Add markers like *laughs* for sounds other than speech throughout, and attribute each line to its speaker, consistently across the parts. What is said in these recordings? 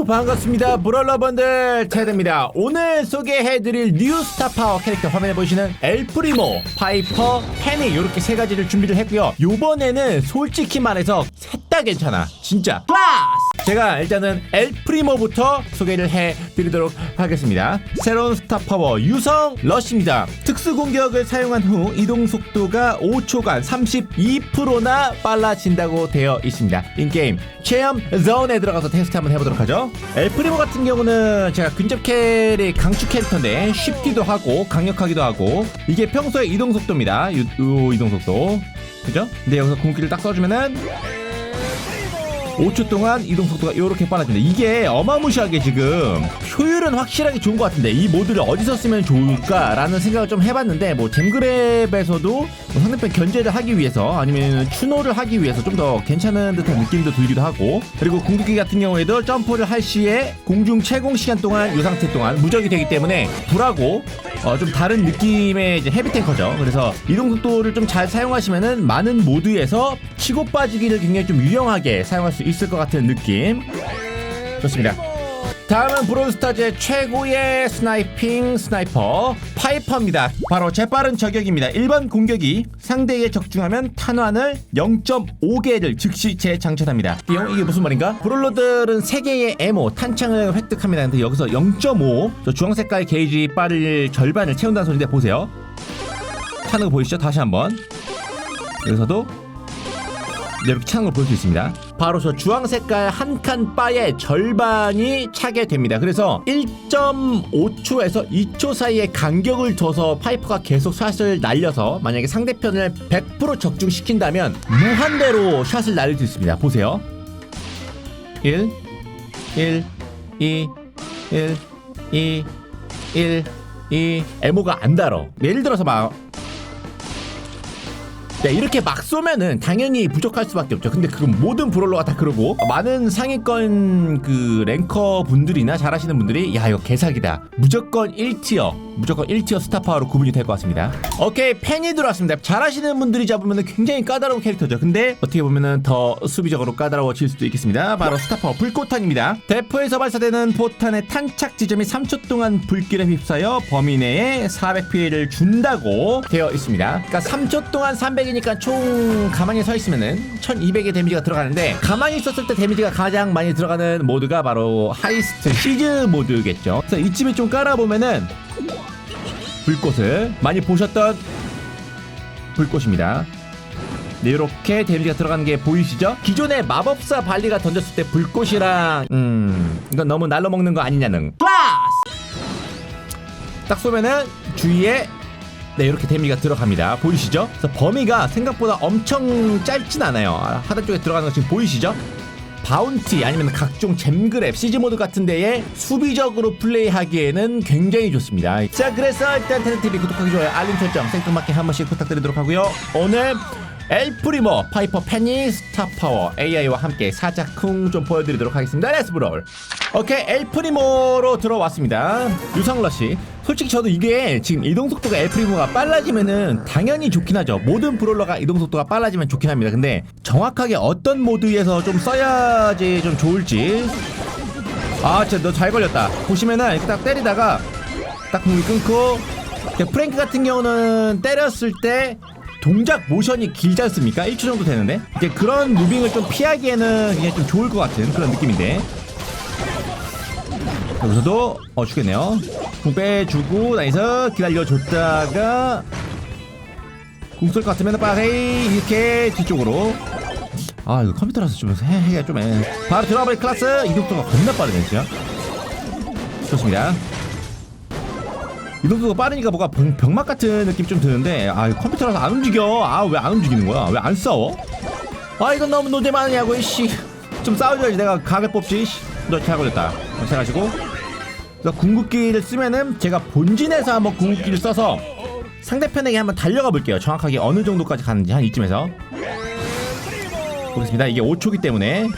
Speaker 1: 우 반갑습니다. 브롤러분들 테드입니다. 오늘 소개해드릴 뉴 스타 파워 캐릭터 화면에 보시는 엘프리모 파이퍼 페니 이렇게 세 가지를 준비를 했고요. 요번에는 솔직히 말해서 셋 다 괜찮아. 진짜. 클라스 제가 일단은 엘프리모부터 소개를 해드리도록 하겠습니다. 새로운 스타 파워 유성 러쉬입니다. 특수 공격을 사용한 후 이동 속도가 5초간 32%나 빨라진다고 되어 있습니다. 인게임 체험 존에 들어가서 테스트 한번 해보도록 하죠. 엘프리모 같은 경우는 제가 근접 캐릭 강추 캐릭터인데 쉽기도 하고 강력하기도 하고 이게 평소의 이동 속도입니다. 요, 요 이동 속도. 그죠? 근데 여기서 궁기를 딱 써주면은 5초 동안 이동 속도가 이렇게 빨라진다. 이게 어마무시하게 지금 효율은 확실하게 좋은 것 같은데 이 모드를 어디서 쓰면 좋을까라는 생각을 좀 해봤는데 뭐 잼그랩에서도 뭐 상대편 견제를 하기 위해서 아니면 추노를 하기 위해서 좀 더 괜찮은 듯한 느낌도 들기도 하고 그리고 궁극기 같은 경우에도 점프를 할 시에 공중 채공 시간 동안 이 상태 동안 무적이 되기 때문에 불하고 어, 좀 다른 느낌의 이제 헤비 탱커죠. 그래서 이동 속도를 좀 잘 사용하시면은 많은 모드에서 치고 빠지기를 굉장히 좀 유용하게 사용할 수 있을 것 같은 느낌. 좋습니다. 다음은 브론스타즈의 최고의 스나이핑 스나이퍼 파이퍼입니다. 바로 재빠른 저격입니다. 1번 공격이 상대에 적중하면 탄환을 0.5개를 즉시 재장전합니다. 띠용 이게 무슨 말인가? 브롤러들은 3개의 에모 탄창을 획득합니다. 근데 여기서 0.5저 주황색깔 게이지 바를 절반을 채운다는 소리인데 보세요. 차는 거 보이시죠? 다시 한번 여기서도 네, 이렇게 차는 걸 볼 수 있습니다. 바로 저 주황 색깔 한 칸 바의 절반이 차게 됩니다. 그래서 1.5초에서 2초 사이에 간격을 둬서 파이퍼가 계속 샷을 날려서 만약에 상대편을 100% 적중시킨다면 무한대로 샷을 날릴 수 있습니다. 보세요. 1 1 2 1 2 1 2 에모가 안 달어. 예를 들어서 막 네, 이렇게 막 쏘면은 당연히 부족할 수밖에 없죠. 근데 그건 모든 브롤러가 다 그러고 많은 상위권 그 랭커 분들이나 잘하시는 분들이 야 이거 개사기다. 무조건 1티어, 무조건 1티어 스타파워로 구분이 될 것 같습니다. 오케이 팬이 들어왔습니다. 잘하시는 분들이 잡으면은 굉장히 까다로운 캐릭터죠. 근데 어떻게 보면은 더 수비적으로 까다로워질 수도 있겠습니다. 바로 스타파워 불꽃탄입니다. 대포에서 발사되는 포탄의 탄착 지점이 3초 동안 불길에 휩싸여 범위 내에 400피해를 준다고 되어 있습니다. 그러니까 3초 동안 300이니까 총 가만히 서 있으면은 1200의 데미지가 들어가는데 가만히 있었을 때 데미지가 가장 많이 들어가는 모드가 바로 하이스트 시즈 모드겠죠. 그래서 이쯤에 좀 깔아보면은 불꽃을 많이 보셨던 불꽃입니다. 네, 이렇게 데미지가 들어가는 게 보이시죠? 기존의 마법사 발리가 던졌을 때 불꽃이랑 음 이건 너무 날로 먹는 거 아니냐는 플러스 딱 쏘면은 주위에 네 이렇게 데미지가 들어갑니다 보이시죠? 그래서 범위가 생각보다 엄청 짧진 않아요 아, 하단 쪽에 들어가는 거 지금 보이시죠? 바운티 아니면 각종 잼그랩 시즈모드 같은 데에 수비적으로 플레이하기에는 굉장히 좋습니다. 자 그래서 일단 테드TV 구독하기 좋아요 알림 설정 생뚱맞게 한 번씩 부탁드리도록 하고요. 오늘 엘프리모 파이퍼 페니 스타파워 AI와 함께 사자쿵 좀 보여드리도록 하겠습니다. 렛츠 브롤 오케이 엘프리모로 들어왔습니다. 유성러시 솔직히 저도 이게 지금 이동속도가 엘프리모가 빨라지면은 당연히 좋긴 하죠. 모든 브롤러가 이동속도가 빨라지면 좋긴 합니다. 근데 정확하게 어떤 모드에서 좀 써야지 좀 좋을지. 아 진짜 너 잘 걸렸다. 보시면은 이렇게 딱 때리다가 딱 공이 끊고 프랭크 같은 경우는 때렸을 때 동작 모션이 길지 않습니까? 1초 정도 되는데? 이제 그런 무빙을 좀 피하기에는 그냥 좀 좋을 것 같은 그런 느낌인데. 여기서도 어 죽겠네요. 궁 빼주고 나이스. 기다려줬다가 궁 쏠 것 같으면 빠헤이 이렇게 뒤쪽으로. 아 이거 컴퓨터라서 좀 해, 해가 좀 해. 바로 들어가버린 클라스. 이동도가 겁나 빠르네 진짜. 좋습니다 이동도가 빠르니까 뭐가 병, 병맛 같은 느낌 좀 드는데 아 컴퓨터라서 안 움직여. 아 왜 안 움직이는 거야? 왜 안 싸워? 아 이건 너무 노잼하냐고 이씨. 좀 싸워줘야지 내가 각을 뽑지 너 잘 걸렸다. 잘 하시고. 그래서 궁극기를 쓰면은 제가 본진에서 한번 궁극기를 써서 상대편에게 한번 달려가 볼게요. 정확하게 어느 정도까지 가는지 한 이쯤에서. 보겠습니다. 이게 5초기 때문에.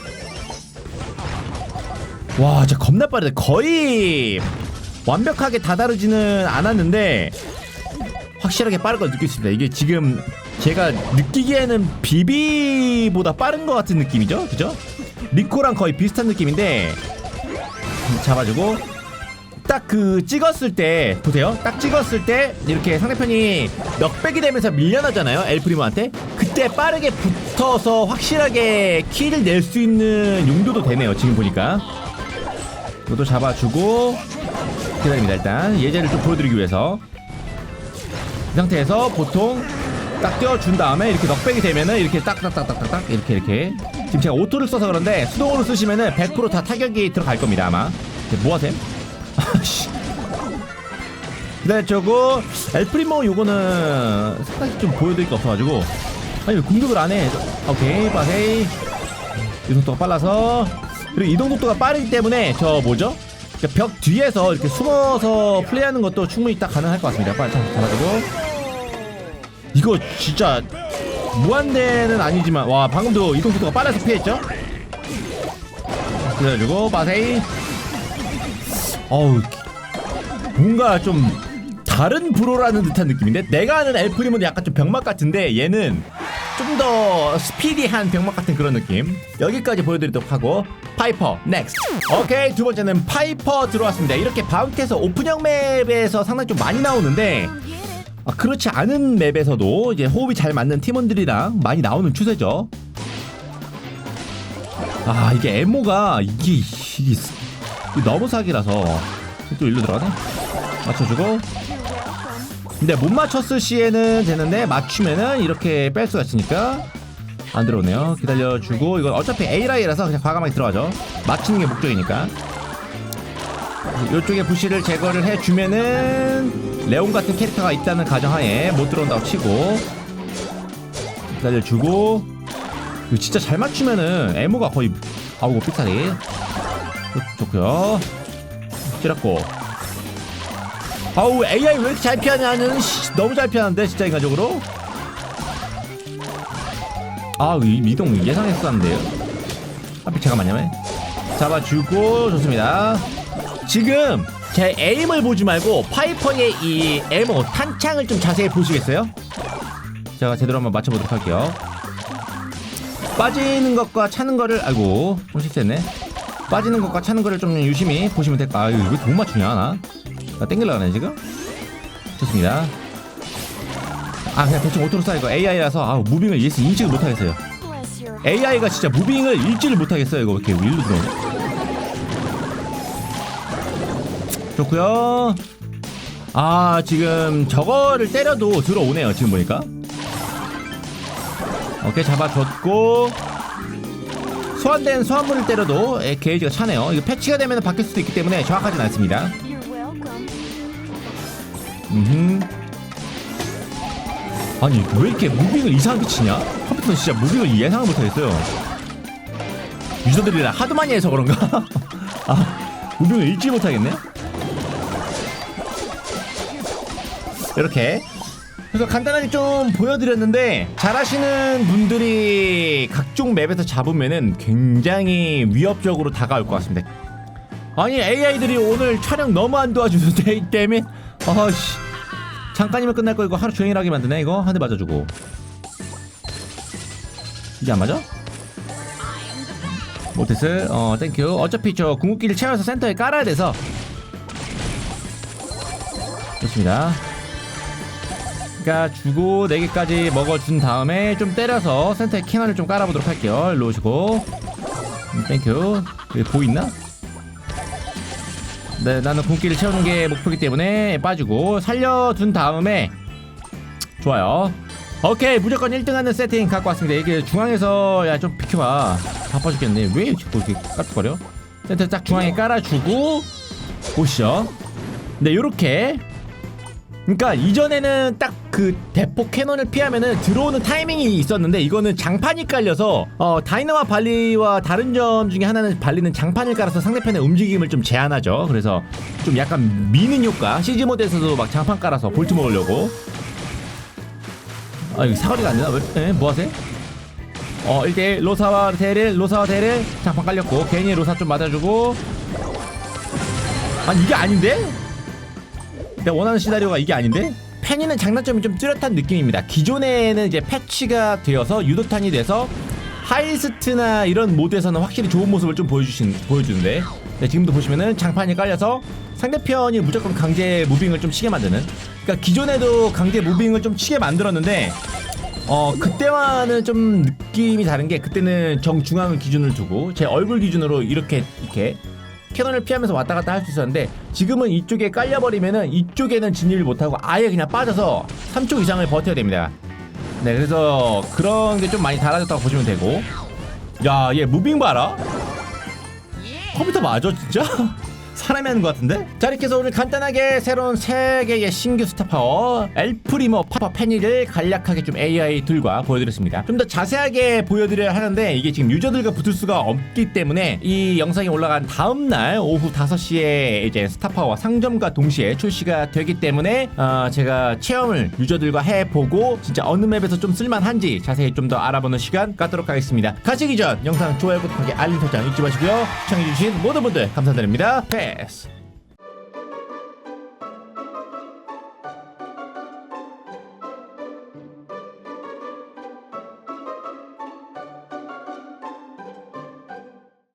Speaker 1: 와 진짜 겁나 빠르다. 거의 완벽하게 다다르지는 않았는데 확실하게 빠른 걸 있습니다. 이게 지금 제가 느끼기에는 비비보다 빠른 것 같은 느낌이죠, 그죠? 리코랑 거의 비슷한 느낌인데 잡아주고 딱 그 찍었을 때 보세요 딱 찍었을 때 이렇게 상대편이 넉백이 되면서 밀려나잖아요 엘프리모한테 그때 빠르게 붙어서 확실하게 킬을 낼수 있는 용도도 되네요 지금 보니까 이것도 잡아주고 기다립니다. 일단 예제를 좀 보여드리기 위해서. 이 상태에서 보통 딱 띄워준 다음에 이렇게 넉백이 되면은 이렇게 딱딱딱딱딱 이렇게 이렇게. 지금 제가 오토를 써서 그런데 수동으로 쓰시면은 100%다 타격이 들어갈 겁니다 아마. 뭐 하셈? *laughs* 아씨. 네 저거 엘프리모 요거는 살짝 좀 보여드릴 게 없어가지고. 아니 왜 공격을 안해? 오케이 빠세이. 이동 속도가 빨라서. 그리고 이동 속도가 빠르기 때문에 저 뭐죠? 그벽 뒤에서 이렇게 숨어서 플레이하는 것도 충분히 딱 가능할 것 같습니다. 빨리 잡- 잡아주고. 이거 진짜 무한대는 아니지만 와 방금도 이동 속도가 빨라서 피했죠? 그래가지고 빠세이. 어우 뭔가 좀 다른 브로라는 듯한 느낌인데? 내가 아는 엘프림은 약간 좀 병맛 같은데 얘는 좀 더 스피디한 병맛 같은 그런 느낌. 여기까지 보여드리도록 하고 파이퍼 넥스트 오케이 두 번째는 파이퍼 들어왔습니다. 이렇게 바운티에서 오픈형 맵에서 상당히 좀 많이 나오는데 아, 그렇지 않은 맵에서도 이제 호흡이 잘 맞는 팀원들이랑 많이 나오는 추세죠. 아 이게 에모가 이게 이게 너무 사기라서 또 일로 들어가네. 맞춰주고 근데 못 맞췄을 시에는 되는데 맞추면은 이렇게 뺄 수가 있으니까 안 들어오네요. 기다려주고 이건 어차피 A라이라서 그냥 과감하게 들어가죠. 맞추는 게 목적이니까. 이쪽에 부시를 제거를 해주면은 레온 같은 캐릭터가 있다는 가정하에 못 들어온다고 치고. 기다려주고. 이거 진짜 잘 맞추면은 에모가 거의 아우고 삑사리 좋고요. 찌랐고 아우 AI 왜 이렇게 잘 피하냐는 씨, 너무 잘 피하는데 진짜 인간적으로? 아 이 미동 예상했었는데요. 하필 제가 맞냐면. 잡아주고 좋습니다. 지금 제 에임을 보지 말고 파이퍼의 이 에모 탄창을 좀 자세히 보시겠어요? 제가 제대로 한번 맞춰보도록 할게요. 빠지는 것과 차는 거를 아이고 좀 실수했네. 빠지는 것과 차는 거를 좀 유심히 보시면 될까 아유 왜 못 맞추냐 나? 나 땡길라 그러네 지금? 좋습니다. 아 그냥 대충 오토로 쏴 이거 AI라서 아 무빙을 인식을 못하겠어요. AI가 진짜 무빙을 읽지를 못하겠어요 이거 이렇게 윌로 들어오네 좋고요. 아 지금 저거를 때려도 들어오네요 지금 보니까. 오케이 잡아줬고. 소환된 소환물을 때려도 에, 게이지가 차네요. 이거 패치가 되면 바뀔 수도 있기 때문에 정확하진 않습니다. 음. 아니 왜 이렇게 무빙을 이상하게 치냐? 컴퓨터는 진짜 무빙을 예상을 못하겠어요. 유저들이랑 하도 많이 해서 그런가? *laughs* 아 무빙을 읽지 못하겠네. 이렇게 그래서 간단하게 좀 보여드렸는데 잘하시는 분들이 각종 맵에서 잡으면은 굉장히 위협적으로 다가올 것 같습니다. 아니 AI들이 오늘 촬영 너무 안 도와주는데 이 때문에 아씨 잠깐이면 끝날 거 이거 하루 종일 하게 만드네 이거? 한 대 맞아주고. 이게 안 맞아? 못했어 어 땡큐. 어차피 저 궁극기를 채워서 센터에 깔아야 돼서. 좋습니다. 그러니까 주고 4개까지 먹어준 다음에 좀 때려서 센터에 캐논을 좀 깔아보도록 할게요. 일로 오시고. 음, 땡큐. 여기 보이나? 네, 나는 궁기를 채우는 게 목표이기 때문에 빠지고 살려둔 다음에 좋아요. 오케이 무조건 1등하는 세팅 갖고 왔습니다. 이게 중앙에서 야 좀 비켜봐. 바빠 죽겠네. 왜 이렇게 또 이렇게 까딱거려? 센터 딱 중앙에 깔아주고 보시죠. 네, 요렇게. 그러니까 이전에는 딱 그 대폭 캐논을 피하면은 들어오는 타이밍이 있었는데 이거는 장판이 깔려서 어 다이너와 발리와 다른 점 중에 하나는 발리는 장판을 깔아서 상대편의 움직임을 좀 제한하죠. 그래서 좀 약간 미는 효과. CG 모드에서도 막 장판 깔아서 볼트 먹으려고. 아 이거 사거리가 안 되나? 왜? 에? 뭐 하세요? 어 1대1 로사와 데릴 로사와 데릴 장판 깔렸고 괜히 로사 좀 맞아주고 아니 이게 아닌데? 내가 원하는 시나리오가 이게 아닌데? 펜이는 장단점이 좀 뚜렷한 느낌입니다. 기존에는 이제 패치가 되어서 유도탄이 돼서 하이스트나 이런 모드에서는 확실히 좋은 모습을 좀 보여주신 보여주는데 네, 지금도 보시면은 장판이 깔려서 상대편이 무조건 강제 무빙을 좀 치게 만드는 그러니까 기존에도 강제 무빙을 좀 치게 만들었는데 어 그때와는 좀 느낌이 다른 게 그때는 정중앙을 기준을 두고 제 얼굴 기준으로 이렇게 이렇게 캐논을 피하면서 왔다 갔다 할 수 있었는데 지금은 이쪽에 깔려버리면은 이쪽에는 진입을 못하고 아예 그냥 빠져서 3초 이상을 버텨야 됩니다. 네 그래서 그런 게 좀 많이 달라졌다고 보시면 되고 야 얘 무빙 봐라 컴퓨터 맞아 진짜? 사람이 하는 것 같은데? 자 이렇게 해서 오늘 간단하게 새로운 세개의 신규 스타파워 엘프리머 파파 페니를 간략하게 좀 AI들과 보여드렸습니다. 좀 더 자세하게 보여드려야 하는데 이게 지금 유저들과 붙을 수가 없기 때문에 이 영상이 올라간 다음날 오후 5시에 이제 스타파워 상점과 동시에 출시가 되기 때문에 어, 제가 체험을 유저들과 해보고 진짜 어느 맵에서 좀 쓸만한지 자세히 좀 더 알아보는 시간 갖도록 하겠습니다. 가시기 전 영상 좋아요 구독하기 알림 설정 잊지 마시고요. 시청해주신 모든 분들 감사드립니다. 패스